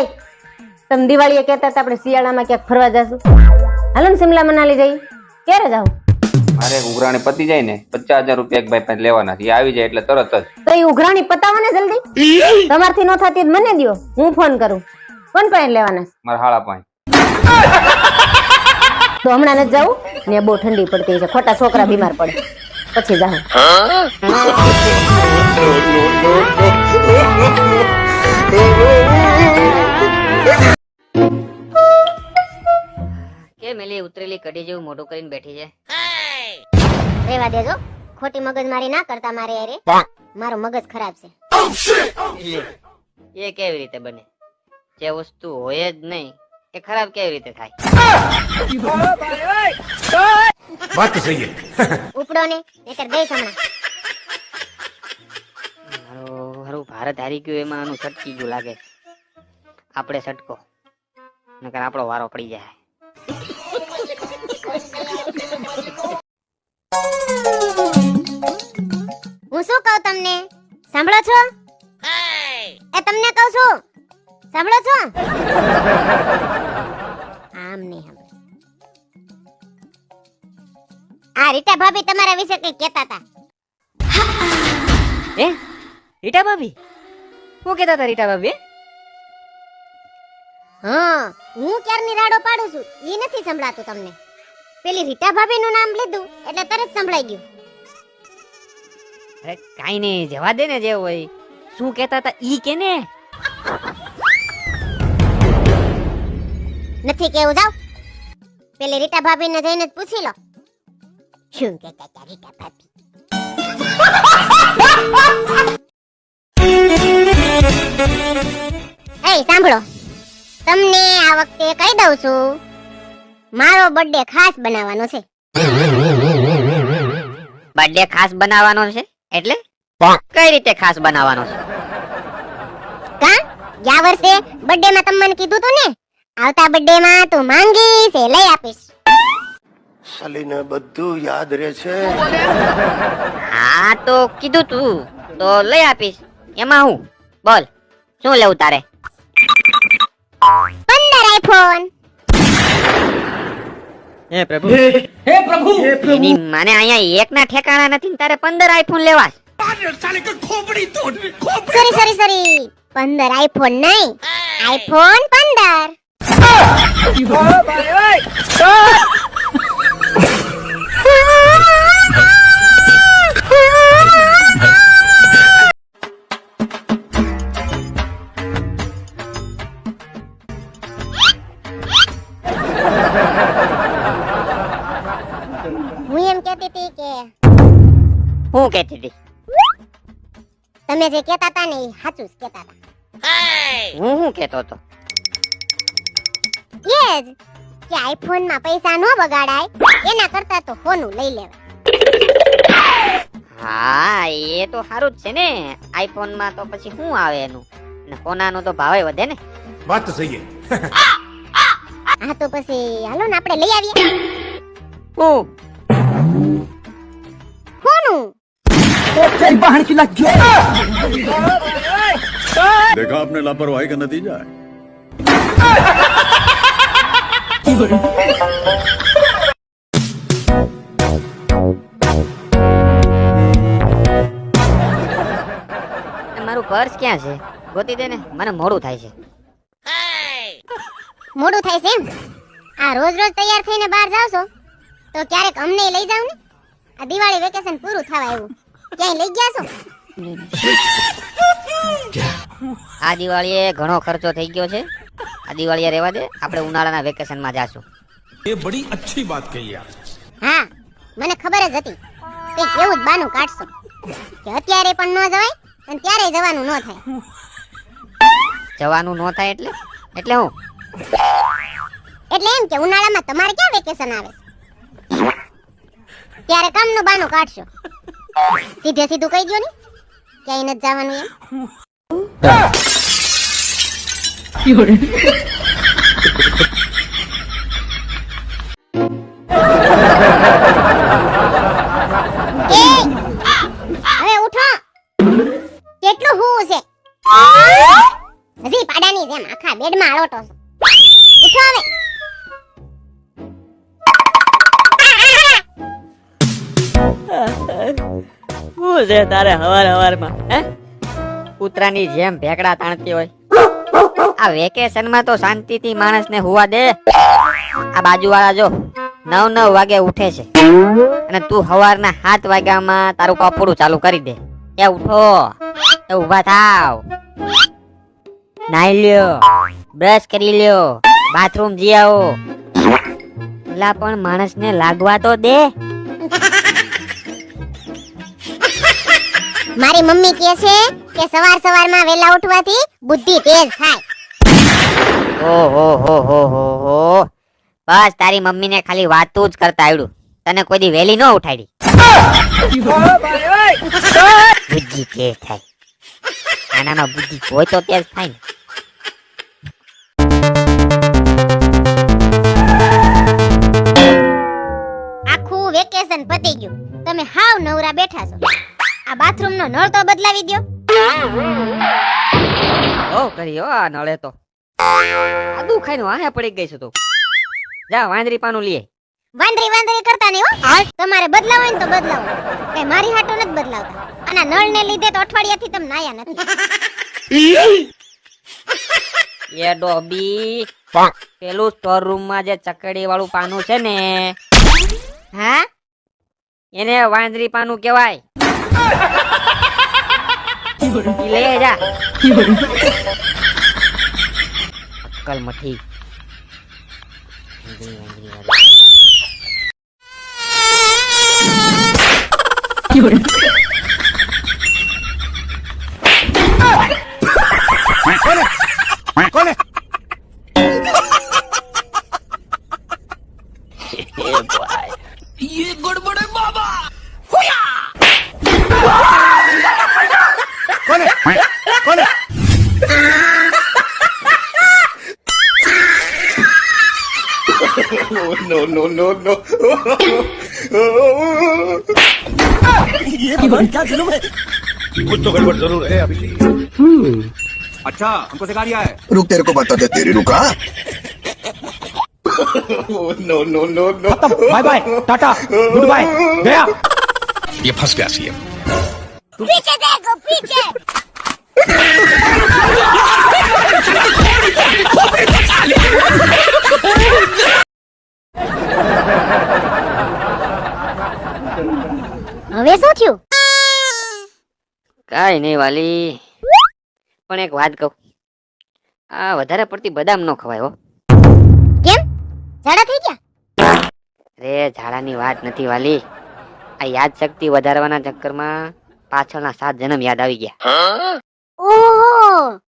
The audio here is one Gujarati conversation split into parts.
એ તમે દિવાળીએ કહેતા હતા આપણે શિયાળામાં ક્યાંક ફરવા જશું. હાલો ને શિમલા મનાલી જઈ. ક્યારે જાવ અરે ઉઘરાણી પતી જાય ને પચાસ હજાર રૂપિયા એક ભાઈ પાસે લેવાના છે. એ આવી જાય એટલે તરત જ. તો એ ઉઘરાણી પતાવો ને જલ્દી. તમારથી ન થતી હોય તો મને દ્યો. હું ફોન કરું. કોણ પાસે લેવાના છે? મારા હાળા પાંચ તો હમણાં નથી જાઉં ને બહુ ઠંડી પડતી છે. ખોટા છોકરા બીમાર પડે. પછી જાઉં. ખરાબ છે. એ કેવી રીતે બને? જે વસ્તુ હોય જ નહીં એ ખરાબ કેવી રીતે થાય? વાત ઉપડો ને મારું ભારત હારી ગયું એમાં આનું છટકી ગયું લાગે. આપણે છટકો. નકર આપણો વારો પડી જાય. હું શું કહું તમને? સાંભળો છો? એ તમને કહું છું. સાંભળો છો? આમ નહીં સાંભળો. આ રીટા ભાભી તમારા વિશે કઈ કહેતા હતા? રીટા ભાભી? હું કહેતા હતા રીટા ભાભી હા? હું ક્યારની રાડો પાડું છું? એ નથી સંભળાતું તમને. પેલી રીટા ભાભી નું નામ લીધું એટલે તરત સંભળાઈ ગયું. અરે કાઈ નહીં જવા દે ને જે હોય. શું કહેતા હતા ઈ કે ને? નથી કેવું જાવ પેલી રીટા ભાભી ને જઈને પૂછી લો. શું કેતા હતા રીટા ભાભી? એ સાંભળો. તમને આ વખતે કહી દઉં છું મારો બર્થડે ખાસ બનાવવાનો છે. બર્થડે ખાસ બનાવવાનો છે? એટલે? કઈ રીતે ખાસ બનાવવાનો છે? કા? ગયા વર્ષે બર્થડે માં તમને કીધું તું ને? આવતા બર્થડે માં તું માંગીશ એ લઈ આપીશ. સલીને બધું યાદ રહે છે. હા તો કીધું તું. તો લઈ આપીશ. એમાં હું? બોલ શું લેવું તારે? પંદર આઈફોન. એની માને અહીંયા એક ના ઠેકાણા નથી તારે પંદર આઈફોન લેવા સોરી સોરી સોરી પંદર આઈફોન નહીં. આઈફોન પંદર. હું. જે કહેતા હતા ને એ સાચું જ કહેતા હતા હું શું કહેતો હતો? એ જ કે આઈફોનમાં પૈસા ન બગાડાય એના કરતા તો ફોનું લઈ લેવાય. હા એ તો સારું જ છે ને. આઈફોનમાં તો પછી શું આવે એનું? ને ફોના નો તો ભાવે વધે ને. વાત તો સહી હા. તો પછી હાલો ને આપણે લઈ આવીએ. હું? ફોનું देखा आपने लापरवाही का नतीजा है એ મારું પર્સ ક્યાં છે ગોતી દે ને મને મોડું થાય છે મોડું થાય છે એમ આ રોજ રોજ તૈયાર થઈને બહાર જાવ છો તો ક્યારેક અમને લઈ જાવ ને આ દિવાળી વેકેશન પૂરું થવા આવ્યું ક્યાંય લઈ ગયા છો આ દિવાળીએ ઘણો ખર્ચો થઈ ગયો છે આ દિવાળીએ રહેવા દે આપણે ઉનાળાના વેકેશનમાં જાશું ये बड़ी अच्छी बात कही आप હા મને ખબર જ હતી કંઈક એવું જ બાનું કાઢશો કે અત્યારે પણ ન જવાય અને ત્યારે જવાનું ન થાય જવાનું ન થાય એટલે એટલે હું એટલે એમ કે ઉનાળામાં તમારે ક્યાં વેકેશન આવે છે? ત્યારે કામનું બાનું કાઢશો સીધે સીધું કહી દો ને. ક્યાંય નથી જવાનું એમ. કેટલું હું છે? હજી પાડાની જેમ આખા બેડમાં આળોટો છો. ઉઠો હવે. શું છે તારે હવાર હવારમાં, હે? કૂતરાની જેમ ભેકડા તાણતી હોય. આ વેકેશનમાં તો શાંતિથી માણસને હુવા દે. આ બાજુવાળા જો નવ નવ વાગે ઉઠે છે. અને તું હવારના સાત વાગ્યામાં તારું કપડું ચાલુ કરી દે. એ ઉઠો, એ ઊભા થાવ. નાઈ લ્યો બ્રશ કરી લ્યો બાથરૂમ જી આવો પણ માણસને લાગવા તો દે. મારી મમ્મી કહે છે કે સવાર સવારમાં વેલા ઉઠવાથી બુદ્ધિ તેજ થાય. ઓહો હો હો હો હો. બસ તારી મમ્મીને ખાલી વાતું જ કરતા આવડું તને કોઈ દી વેલી ન ઉઠાડી. બુદ્ધિ તેજ થાય. આનામાં બુદ્ધિ હોય તો તેજ થાય ને. આખું વેકેશન પતી ગયું. તમે હાવ નવરા બેઠા છો. આ બાથરૂમ નો નળ તો બદલાવી દો ઓ કરી આ નળે તો. આદુ ખાઈને આહે પડી ગઈ છે તો. જા વાંદરી પાનું લીએ વાંદરી વાંદરી કરતા નહીં હો. તમારે બદલાવો ને તો બદલાવો. કઈ મારી હાટો નથી બદલાવતા. અને નળ ને લીધે તો અઠવાડિયાથી તમે નાયા નથી. એ ડોબી. પેલું સ્ટોર રૂમમાં જે ચકડી વાળું પાનું છે ને હા? એને વાંદરી પાનું કહેવાય. લઈ જા અક્કલ મઠી વાંદરી, વાંદરી. no, no, no, ये भगवान क्या जुलूम है कुछ तो गड़बड़ जरूर है अभिषेक अच्छा हमको सिखा रिया है रुक तेरे को बता दे तेरी रुका no no no no bye bye tata good bye गया ये फंस गया सीएम पीछे देखो पीछे હવે શું થયું. કાઈ નહીં વાલી. પણ એક વાત કહું. આ વધારે પડતી બદામ નો ખવાય હો. કેમ? ઝાડા થઈ ગયા? રે ઝાડાની વાત નથી વાલી. આ યાદ શક્તિ વધારવાના ચક્કરમાં પાછળના સાત જન્મ યાદ આવી ગયા. ઓહો!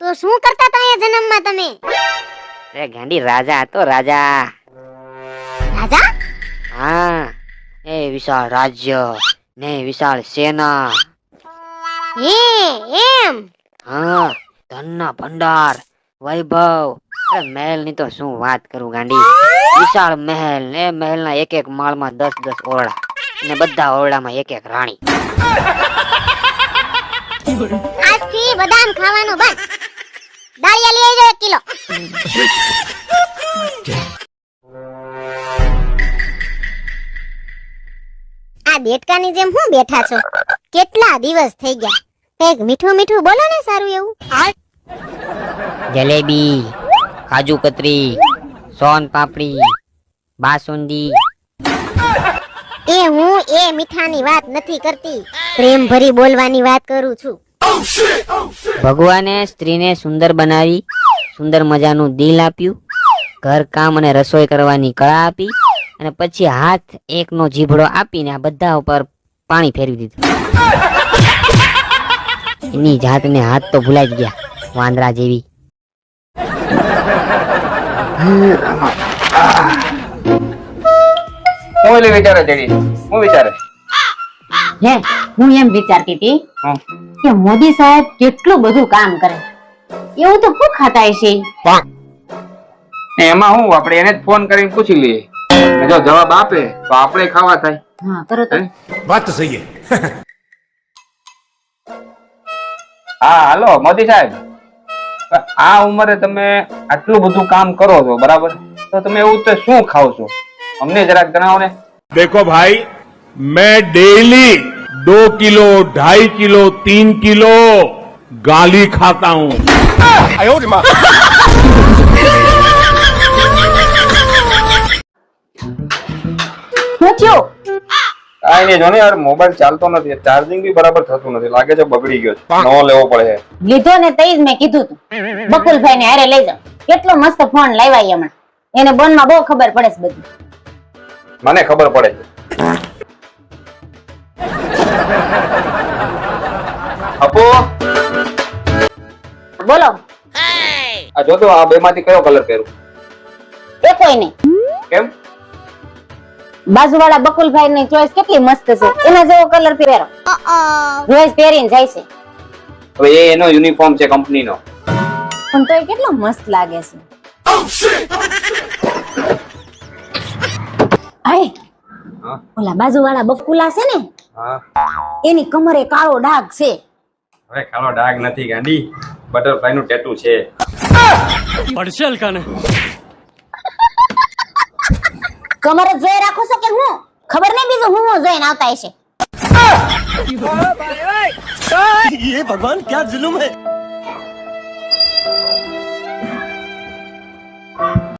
તો શું કરતા હતા એ જન્મમાં તમે? રે ગાંડી રાજા હતો રાજા. રાજા? હા એ વિશાળ રાજ્ય. ને વિશાળ સેના. હે એમ? હા ધનના ભંડાર વૈભવ. અરે મહેલની તો શું વાત કરું ગાંડી? વિશાળ મહેલ ને મહેલના એક એક માળમાં દસ દસ ઓરડા ને બધા ઓરડામાં એક એક રાણી. આજથી બદામ ખાવાનું બંધ. દાળિયા લઈ આવજો એક કિલો. આ દેડકાની જેમ હું બેઠા છો? કેટલા દિવસ થઈ ગયા? કંઈક મીઠું મીઠું બોલો ને સારું એવું. જલેબી કાજુ કતરી સોન પાપડી બાસુંદી. એ હું એ મીઠાની વાત નથી કરતી. પ્રેમ ભરી બોલવાની વાત કરું છું. ભગવાને સ્ત્રીને સુંદર બનાવી સુંદર મજાનું દિલ આપ્યું ઘર કામ અને રસોઈ કરવાની કળા આપી અને પછી હાથ એકનો જીભડો આપીને આ બધા ઉપર પાણી ફેરવી દીધું. એની જાતને હાથ તો ભૂલાઈ જ ગયા વાંદરા જેવી. હું વિચારે હું વિચારે? હે હું એમ વિચારતી હતી કે મોદી સાહેબ કેટલું બધું કામ કરે. એવું તો શું ખાતા હશે? એમાં હું આપણે એને જ ફોન કરીને પૂછી લઈએ. જો જવાબ આપે તો આપણે ખાવા થાય. વાત તો સહી હા. હાલો મોદી સાહેબ. આ ઉંમરે તમે આટલું બધું કામ કરો છો બરાબર? તો તમે એવું તો શું ખાવ છો? અમને જરાક જણાવો ને. દેખો ભાઈ મેં ડેલી દો કિલો ઢાઈ કિલો તીન કિલો ગાલી ખાતા હું. શું થયો? કાંઈ નહીં જો ને યાર મોબાઈલ ચાલતો નથી. ચાર્જિંગ બી બરાબર થતું નથી. લાગે છે બગડી ગયો છે. નવો લેવો પડે છે. લીધો ને તઈ જ મેં કીધું તું. બકુલભાઈ ને હારે લઈ જાઓ કેટલો મસ્ત ફોન લાવ્યા હમણાં. એને બોનમાં બહુ ખબર પડે છે બધી. મને ખબર પડે છે. અપો? બોલો. આ જો તો આ બે માંથી કયો કલર પહેરું? એ કોઈ નહીં. કેમ? બાજુવાળા બકુલભાઈ ની ચોઈસ કેટલી મસ્ત છે. એના જેવો કલર પહેરો. રોજ પહેરીને જાય છે. હવે એ એનો યુનિફોર્મ છે કંપનીનો પણ તો એ કેટલો મસ્ત લાગે છે. હાય હા. ઓલા બાજુવાળા બકુલા છે ને એની કમરે કાળો ડાઘ છે. હવે કાળો ડાઘ નથી ગાંડી બટરફ્લાયનું ટેટુ છે. કમરે જોઈ રાખો છો કે હું ખબર નહીં બીજું હું હું જોઈને આવતા હશે ये भगवान क्या जुलुम है